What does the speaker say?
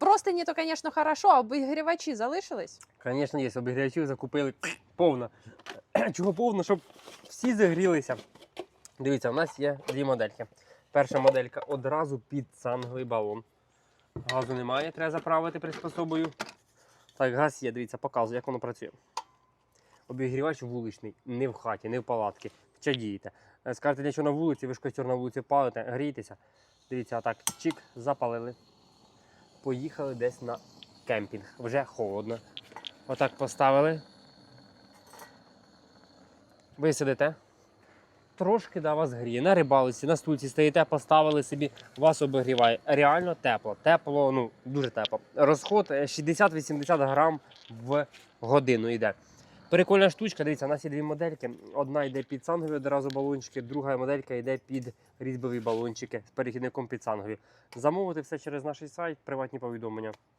простині то, звісно, хорошо, а обігрівачі залишились? Звісно, є, обігрівачів закупили повно. Чого повно, щоб всі загрілися. Дивіться, у нас є дві модельки. Перша моделька одразу під санговий балон. Газу немає, треба заправити приспособою. Так, газ є, дивіться, показую, як воно працює. Обігрівач вуличний, не в хаті, не в палатці. Чадієте. Е, Скажете, чого на вулиці, ви ж костер на вулиці палите, грієтеся. Дивіться, отак, чик, запалили. Поїхали десь на кемпінг. Вже холодно. Отак поставили. Ви сидите. Трошки да, вас гріє. На рибалиці, на стульці стоїте, поставили собі, вас обігріває. Реально тепло. Тепло, ну дуже тепло. Розход е, 60-80 грам в годину йде. Прикольна штучка, дивіться, у нас є дві модельки. Одна йде під сангові одразу балончики, друга моделька йде під різьбові балончики з перехідником під сангові. Замовити все через наш сайт, приватні повідомлення.